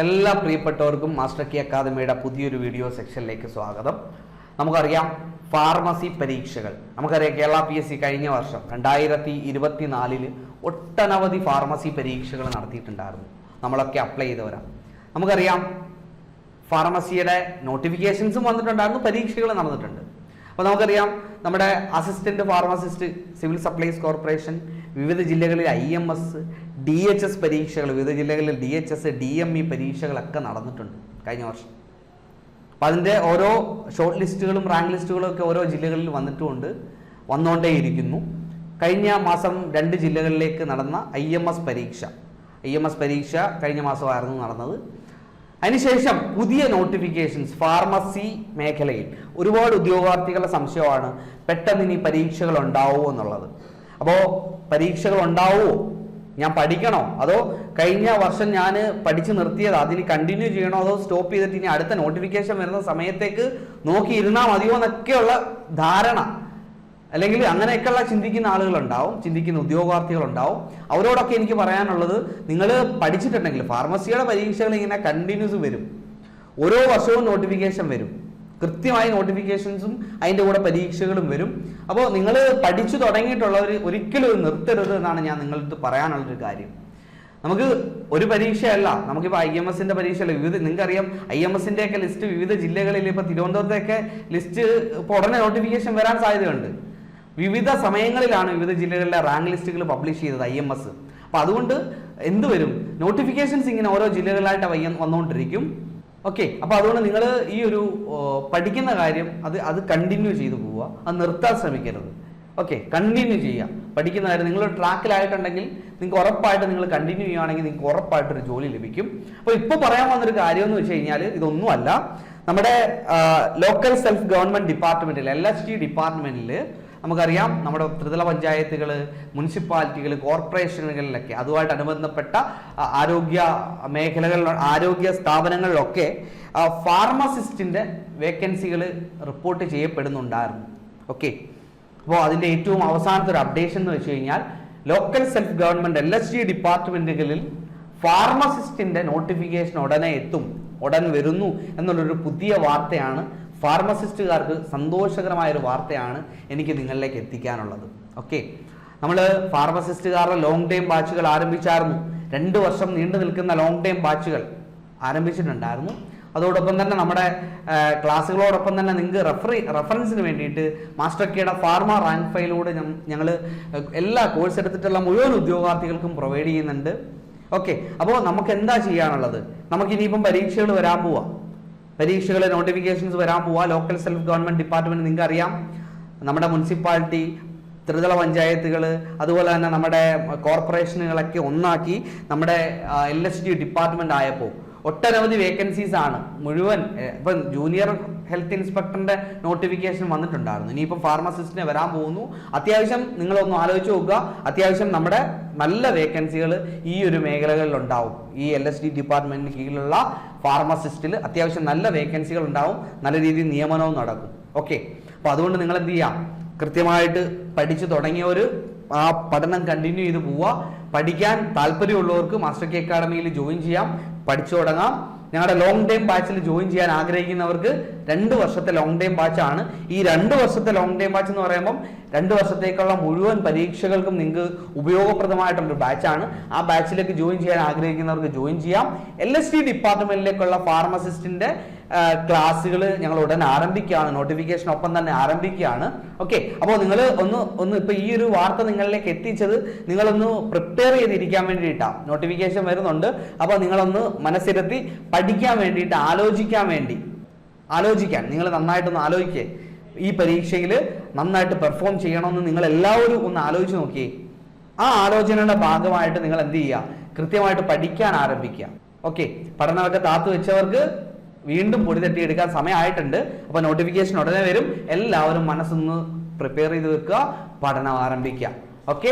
എല്ലാ പ്രിയപ്പെട്ടവർക്കും മാസ്റ്റർ കി അക്കാദമിയുടെ പുതിയൊരു വീഡിയോ സെക്ഷനിലേക്ക് സ്വാഗതം. നമുക്കറിയാം ഫാർമസി പരീക്ഷകൾ. നമുക്കറിയാം കേരള പി എസ് സി കഴിഞ്ഞ വർഷം രണ്ടായിരത്തി ഇരുപത്തി നാലിൽ ഒട്ടനവധി ഫാർമസി പരീക്ഷകൾ നടത്തിയിട്ടുണ്ടായിരുന്നു. നമ്മളൊക്കെ അപ്ലൈ ചെയ്തവരാണ് നമുക്കറിയാം ഫാർമസിയുടെ നോട്ടിഫിക്കേഷൻസും വന്നിട്ടുണ്ടായിരുന്നു പരീക്ഷകൾ നടന്നിട്ടുണ്ട്. അപ്പോൾ നമുക്കറിയാം നമ്മുടെ assistant pharmacist civil supplies corporation വിവിധ ജില്ലകളിൽ I M S D H S പരീക്ഷകൾ വിവിധ ജില്ലകളിൽ D H S D M E പരീക്ഷകളൊക്കെ നടന്നിട്ടുണ്ട് കഴിഞ്ഞ വർഷം. അപ്പം അതിന്റെ ഓരോ ഷോർട്ട് ലിസ്റ്റുകളും റാങ്ക് ലിസ്റ്റുകളും ഒക്കെ ഓരോ ജില്ലകളിൽ വന്നിട്ടുമുണ്ട് വന്നുകൊണ്ടേയിരിക്കുന്നു കഴിഞ്ഞ മാസം രണ്ട് ജില്ലകളിലേക്ക് നടന്ന ഐ എം എസ് പരീക്ഷ. ഐ എം എസ് പരീക്ഷ കഴിഞ്ഞ മാസമായിരുന്നു നടന്നത്. അതിനുശേഷം പുതിയ നോട്ടിഫിക്കേഷൻസ് ഫാർമസി മേഖലയിൽ ഒരുപാട് ഉദ്യോഗാർത്ഥികളുടെ സംശയമാണ് പെട്ടെന്ന് ഇനി പരീക്ഷകൾ ഉണ്ടാവുമോ എന്നുള്ളത്. അപ്പോൾ പരീക്ഷകൾ ഉണ്ടാവുമോ ഞാൻ പഠിക്കണോ? അതോ കഴിഞ്ഞ വർഷം ഞാൻ പഠിച്ചു നിർത്തിയത്? അതിന് കണ്ടിന്യൂ ചെയ്യണോ? അതോ സ്റ്റോപ്പ് ചെയ്തിട്ട് ഇനി അടുത്ത നോട്ടിഫിക്കേഷൻ വരുന്ന സമയത്തേക്ക് നോക്കി ഇരുന്നാൽ മതിയോ എന്നൊക്കെയുള്ള ധാരണ. അല്ലെങ്കിൽ അങ്ങനെയൊക്കെയുള്ള ചിന്തിക്കുന്ന ആളുകളുണ്ടാവും ചിന്തിക്കുന്ന ഉദ്യോഗാർത്ഥികളുണ്ടാവും. അവരോടൊക്കെ എനിക്ക് പറയാനുള്ളത് നിങ്ങൾ പഠിച്ചിട്ടുണ്ടെങ്കിൽ ഫാർമസിയുടെ പരീക്ഷകൾ ഇങ്ങനെ കണ്ടിന്യൂസ് വരും. ഓരോ വർഷവും നോട്ടിഫിക്കേഷൻ വരും. കൃത്യമായ നോട്ടിഫിക്കേഷൻസും അതിന്റെ കൂടെ പരീക്ഷകളും വരും. അപ്പോൾ നിങ്ങൾ പഠിച്ചു തുടങ്ങിയിട്ടുള്ളവർ ഒരിക്കലും നിർത്തരുത് എന്നാണ് ഞാൻ നിങ്ങളടുത്ത് പറയാനുള്ളൊരു കാര്യം. നമുക്ക് ഒരു പരീക്ഷയല്ല നമുക്കിപ്പോൾ ഐ എം എസിന്റെ പരീക്ഷയല്ല. വിവിധ നിങ്ങൾക്കറിയാം ഐ എം എസിന്റെ ഒക്കെ ലിസ്റ്റ് വിവിധ ജില്ലകളിൽ ഇപ്പോൾ തിരുവനന്തപുരത്തൊക്കെ ലിസ്റ്റ് ഇപ്പോൾ ഉടനെ നോട്ടിഫിക്കേഷൻ വരാൻ സാധ്യതയുണ്ട്. വിവിധ സമയങ്ങളിലാണ് വിവിധ ജില്ലകളിലെ റാങ്ക് ലിസ്റ്റുകൾ പബ്ലിഷ് ചെയ്തത് ഐ എം എസ് അപ്പോൾ അതുകൊണ്ട് എന്ത് വരും? നോട്ടിഫിക്കേഷൻസ് ഇങ്ങനെ ഓരോ ജില്ലകളിലായിട്ട് വയ്യ വന്നുകൊണ്ടിരിക്കും ഓക്കെ അപ്പോൾ അതുകൊണ്ട് നിങ്ങൾ ഈ ഒരു പഠിക്കുന്ന കാര്യം അത് അത് കണ്ടിന്യൂ ചെയ്തു പോവുക. അത് നിർത്താൻ ശ്രമിക്കരുത്. ഓക്കെ കണ്ടിന്യൂ ചെയ്യുക. പഠിക്കുന്ന കാര്യം നിങ്ങൾ ട്രാക്കിലായിട്ടുണ്ടെങ്കിൽ നിങ്ങൾക്ക് ഉറപ്പായിട്ട് നിങ്ങൾ കണ്ടിന്യൂ ചെയ്യുകയാണെങ്കിൽ നിങ്ങൾക്ക് ഉറപ്പായിട്ടൊരു ജോലി ലഭിക്കും. അപ്പോൾ ഇപ്പോൾ പറയാൻ വന്നൊരു കാര്യം എന്ന് വെച്ച് കഴിഞ്ഞാൽ ഇതൊന്നുമല്ല. നമ്മുടെ ലോക്കൽ സെൽഫ് ഗവൺമെന്റ് ഡിപ്പാർട്ട്മെന്റിൽ എൽ എസ് ടി ഡിപ്പാർട്ട്മെന്റിൽ നമുക്കറിയാം നമ്മുടെ ത്രിതല പഞ്ചായത്തുകൾ മുനിസിപ്പാലിറ്റികൾ കോർപ്പറേഷനുകളിലൊക്കെ അതുമായിട്ട് അനുബന്ധപ്പെട്ട ആരോഗ്യ മേഖലകളിൽ ആരോഗ്യ സ്ഥാപനങ്ങളിലൊക്കെ ഫാർമസിസ്റ്റിന്റെ വേക്കൻസികൾ റിപ്പോർട്ട് ചെയ്യപ്പെടുന്നുണ്ടായിരുന്നു. ഓക്കെ? അപ്പോൾ അതിന്റെ ഏറ്റവും അവസാനത്തെ ഒരു അപ്ഡേഷൻ എന്ന് വെച്ച് കഴിഞ്ഞാൽ local self government L S G ഡിപ്പാർട്ട്മെന്റുകളിൽ ഫാർമസിസ്റ്റിന്റെ നോട്ടിഫിക്കേഷൻ ഉടനെ എത്തും ഉടൻ വരുന്നു എന്നുള്ളൊരു പുതിയ വാർത്തയാണ് ഫാർമസിസ്റ്റുകാർക്ക് സന്തോഷകരമായ ഒരു വാർത്തയാണ് എനിക്ക് നിങ്ങളിലേക്ക് എത്തിക്കാനുള്ളത്. ഓക്കെ. നമ്മൾ ഫാർമസിസ്റ്റുകാരുടെ ലോങ് ടൈം ബാച്ചുകൾ ആരംഭിച്ചായിരുന്നു. രണ്ട് വർഷം നീണ്ടു നിൽക്കുന്ന ലോങ് ടൈം ബാച്ചുകൾ ആരംഭിച്ചിട്ടുണ്ടായിരുന്നു. അതോടൊപ്പം തന്നെ നമ്മുടെ ക്ലാസ്സുകളോടൊപ്പം തന്നെ നിങ്ങൾക്ക് റെഫറി റെഫറൻസിന് വേണ്ടിയിട്ട് മാസ്റ്റർ കെയുടെ ഫാർമ റാങ്ക് ഫയലിലൂടെ ഞങ്ങൾ എല്ലാ കോഴ്സ് എടുത്തിട്ടുള്ള മുഴുവൻ ഉദ്യോഗാർത്ഥികൾക്കും പ്രൊവൈഡ് ചെയ്യുന്നുണ്ട്. ഓക്കെ. അപ്പോൾ നമുക്ക് എന്താ ചെയ്യാനുള്ളത്? നമുക്ക് ഇനിയിപ്പം പരീക്ഷകൾ വരാൻ പോവാം. പരീക്ഷകൾ നോട്ടിഫിക്കേഷൻസ് വരാൻ പോവാ. ലോക്കൽ സെൽഫ് ഗവൺമെന്റ് ഡിപ്പാർട്ട്മെന്റ് നിങ്ങൾക്ക് അറിയാം നമ്മുടെ മുനിസിപ്പാലിറ്റി ത്രിതല പഞ്ചായത്തുകൾ അതുപോലെ തന്നെ നമ്മുടെ കോർപ്പറേഷനുകളൊക്കെ ഒന്നാക്കി നമ്മുടെ എൽ എസ് ഡി ഡിപ്പാർട്ട്മെന്റ് ആയപ്പോൾ ഒട്ടനവധി വേക്കൻസീസ് ആണ് മുഴുവൻ ഇപ്പം ജൂനിയർ ഹെൽത്ത് ഇൻസ്പെക്ടറിന്റെ നോട്ടിഫിക്കേഷൻ വന്നിട്ടുണ്ടായിരുന്നു. ഇനിയിപ്പോൾ ഫാർമസിസ്റ്റിനെ വരാൻ പോകുന്നു. അത്യാവശ്യം നിങ്ങളൊന്ന് ആലോചിച്ച് നോക്കുക. അത്യാവശ്യം നമ്മുടെ നല്ല വേക്കൻസികൾ ഈ ഒരു മേഖലകളിൽ ഉണ്ടാവും ഈ എൽ എസ് ഡി ഡിപ്പാർട്ട്മെന്റിന് കീഴിലുള്ള ഫാർമസിസ്റ്റിൽ അത്യാവശ്യം നല്ല വേക്കൻസികൾ ഉണ്ടാവും. നല്ല രീതിയിൽ നിയമനവും നടക്കും. ഓക്കെ അപ്പോൾ അതുകൊണ്ട് നിങ്ങൾ എന്ത് ചെയ്യാം? കൃത്യമായിട്ട് പഠിച്ചു തുടങ്ങിയവർ ആ പഠനം കണ്ടിന്യൂ ചെയ്ത് പോവുക. പഠിക്കാൻ താല്പര്യമുള്ളവർക്ക് മാസ്റ്റർ കെ അക്കാഡമിയിൽ ജോയിൻ ചെയ്യാം. പഠിച്ചു തുടങ്ങാം. ഞങ്ങളുടെ ലോങ് ടൈം ബാച്ചിൽ ജോയിൻ ചെയ്യാൻ ആഗ്രഹിക്കുന്നവർക്ക് രണ്ട് വർഷത്തെ ലോങ് ടൈം ബാച്ചാണ് ഈ രണ്ട് വർഷത്തെ ലോങ് ടൈം ബാച്ച് എന്ന് പറയുമ്പം രണ്ട് വർഷത്തേക്കുള്ള മുഴുവൻ പരീക്ഷകൾക്കും നിങ്ങൾക്ക് ഉപയോഗപ്രദമായിട്ടുള്ളൊരു ബാച്ചാണ് ആ ബാച്ചിലേക്ക് ജോയിൻ ചെയ്യാൻ ആഗ്രഹിക്കുന്നവർക്ക് ജോയിൻ ചെയ്യാം. എൽ എസ് ഡിപ്പാർട്ട്മെന്റിലേക്കുള്ള ഫാർമസിസ്റ്റിന്റെ ക്ലാസ്സുകൾ ഞങ്ങൾ ഉടൻ ആരംഭിക്കുകയാണ്. നോട്ടിഫിക്കേഷൻ ഒപ്പം തന്നെ ആരംഭിക്കുകയാണ്. ഓക്കെ അപ്പോൾ നിങ്ങൾ ഒന്ന് ഒന്ന് ഇപ്പോൾ ഈ ഒരു വാർത്ത നിങ്ങളിലേക്ക് എത്തിച്ചത് നിങ്ങളൊന്ന് പ്രിപ്പയർ ചെയ്തിരിക്കാൻ വേണ്ടിയിട്ടാണ് നോട്ടിഫിക്കേഷൻ വരുന്നുണ്ട്. അപ്പോൾ നിങ്ങളൊന്ന് മനസ്സിരുത്തി പഠിക്കാൻ വേണ്ടിയിട്ട് ആലോചിക്കാൻ വേണ്ടി. ആലോചിക്കാൻ. നിങ്ങൾ നന്നായിട്ടൊന്ന് ആലോചിക്കേ. ഈ പരീക്ഷയിൽ നന്നായിട്ട് പെർഫോം ചെയ്യണമെന്ന് നിങ്ങൾ എല്ലാവരും ഒന്ന് ആലോചിച്ച് നോക്കിയേ. ആ ആലോചനയുടെ ഭാഗമായിട്ട് നിങ്ങൾ എന്ത് ചെയ്യുക? കൃത്യമായിട്ട് പഠിക്കാൻ ആരംഭിക്കുക. ഓക്കെ പഠനമൊക്കെ താത്തു വെച്ചവർക്ക് വീണ്ടും പൊടി തട്ടിയെടുക്കാൻ സമയമായിട്ടുണ്ട്. അപ്പോൾ നോട്ടിഫിക്കേഷൻ ഉടനെ വരും. എല്ലാവരും മനസ്സൊന്ന് പ്രിപ്പയർ ചെയ്ത് വെക്കുക. പഠനം ആരംഭിക്കുക. ഓക്കെ